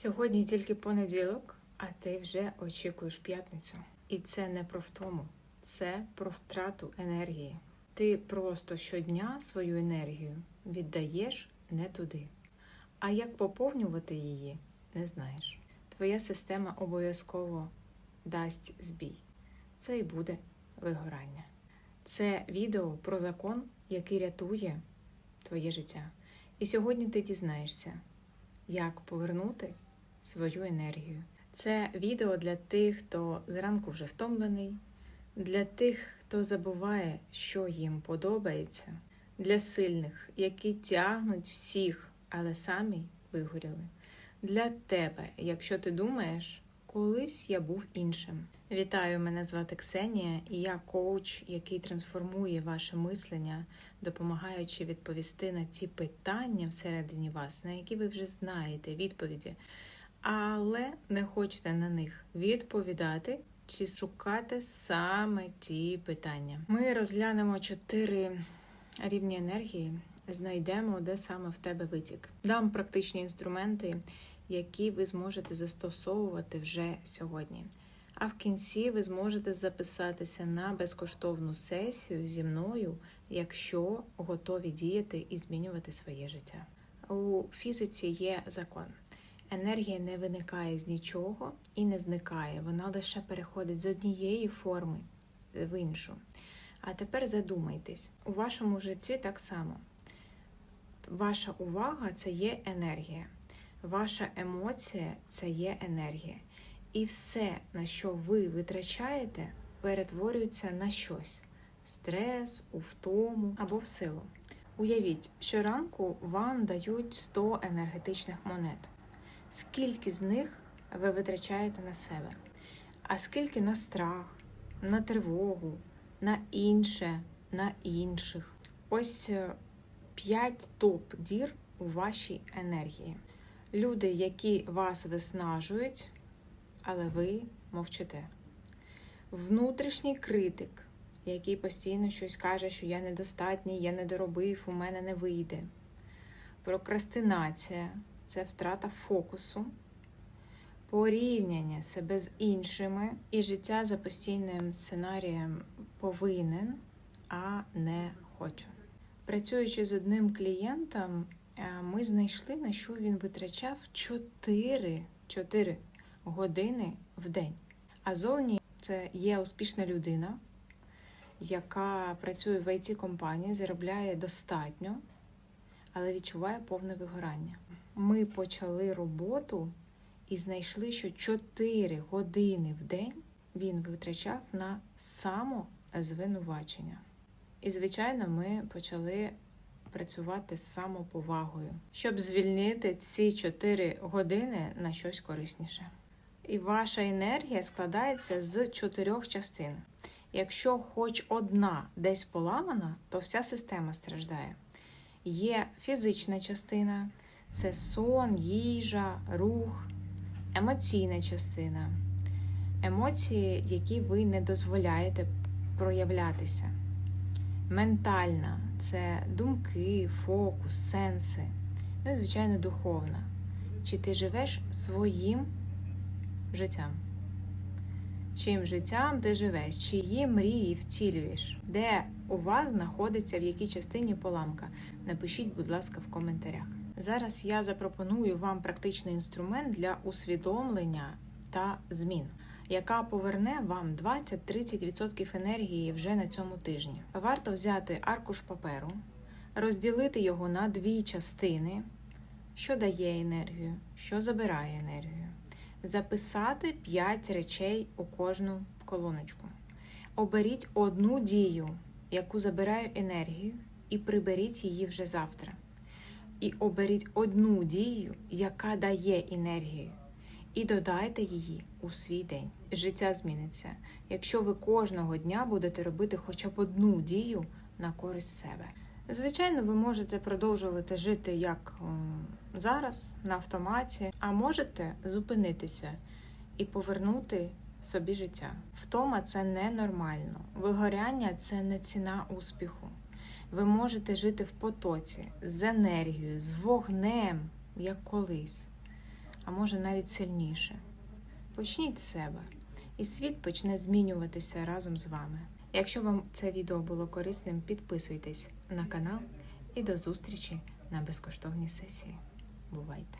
Сьогодні тільки понеділок, а ти вже очікуєш п'ятницю. І це не про втому, це про втрату енергії. Ти просто щодня свою енергію віддаєш не туди. А як поповнювати її, не знаєш. Твоя система обов'язково дасть збій. Це і буде вигорання. Це відео про закон, який рятує твоє життя. І сьогодні ти дізнаєшся, як повернути свою енергію. Це відео для тих, хто зранку вже втомлений, для тих, хто забуває, що їм подобається, для сильних, які тягнуть всіх, але самі вигоріли. Для тебе, якщо ти думаєш, колись я був іншим. Вітаю, мене звати Ксенія, і я коуч, який трансформує ваше мислення, допомагаючи відповісти на ті питання всередині вас, на які ви вже знаєте відповіді, але не хочете на них відповідати чи шукати саме ті питання. Ми розглянемо чотири рівні енергії, знайдемо, де саме в тебе витік. Дам практичні інструменти, які ви зможете застосовувати вже сьогодні. А в кінці ви зможете записатися на безкоштовну сесію зі мною, якщо готові діяти і змінювати своє життя. У фізиці є закон. Енергія не виникає з нічого і не зникає, вона лише переходить з однієї форми в іншу. А тепер задумайтесь, у вашому житті так само. Ваша увага це є енергія, ваша емоція це є енергія. І все, на що ви витрачаєте, перетворюється на щось: в стрес, у втому або в силу. Уявіть, щоранку вам дають 100 енергетичних монет. Скільки з них ви витрачаєте на себе? А скільки на страх, на тривогу, на інше, на інших? Ось 5 топ-дір у вашій енергії. Люди, які вас виснажують, але ви мовчите. Внутрішній критик, який постійно щось каже, що я недостатній, я не доробив, у мене не вийде. Прокрастинація це втрата фокусу, порівняння себе з іншими і життя за постійним сценарієм повинен, а не хочу. Працюючи з одним клієнтом, ми знайшли, на що він витрачав 4, 4 години в день. А зовні це є успішна людина, яка працює в it компанії заробляє достатньо, але відчуває повне вигорання. Ми почали роботу і знайшли, що 4 години в день він витрачав на самозвинувачення. І, звичайно, ми почали працювати з самоповагою, щоб звільнити ці 4 години на щось корисніше. І ваша енергія складається з чотирьох частин. Якщо хоч одна десь поламана, то вся система страждає. Є фізична частина, це сон, їжа, рух, емоційна частина, емоції, які ви не дозволяєте проявлятися. Ментальна це думки, фокус, сенси. Ну і, звичайно, духовна. Чи ти живеш своїм життям? Чим життям ти живеш, чиї мрії втілюєш? Де у вас знаходиться в якій частині поламка? Напишіть, будь ласка, в коментарях. Зараз я запропоную вам практичний інструмент для усвідомлення та змін, яка поверне вам 20-30% енергії вже на цьому тижні. Варто взяти аркуш паперу, розділити його на дві частини, що дає енергію, що забирає енергію записати 5 речей у кожну колоночку. Оберіть одну дію, яку забирає енергію, і приберіть її вже завтра. І оберіть одну дію, яка дає енергію, і додайте її у свій день. Життя зміниться, якщо ви кожного дня будете робити хоча б одну дію на користь себе. Звичайно, ви можете продовжувати жити як зараз на автоматі, а можете зупинитися і повернути собі життя. Втома це ненормально. Вигоряння це не ціна успіху. Ви можете жити в потоці з енергією, з вогнем, як колись. а може навіть сильніше. Почніть з себе, і світ почне змінюватися разом з вами. Якщо вам це відео було корисним, підписуйтесь на канал і до зустрічі на безкоштовній сесії. Бувайте!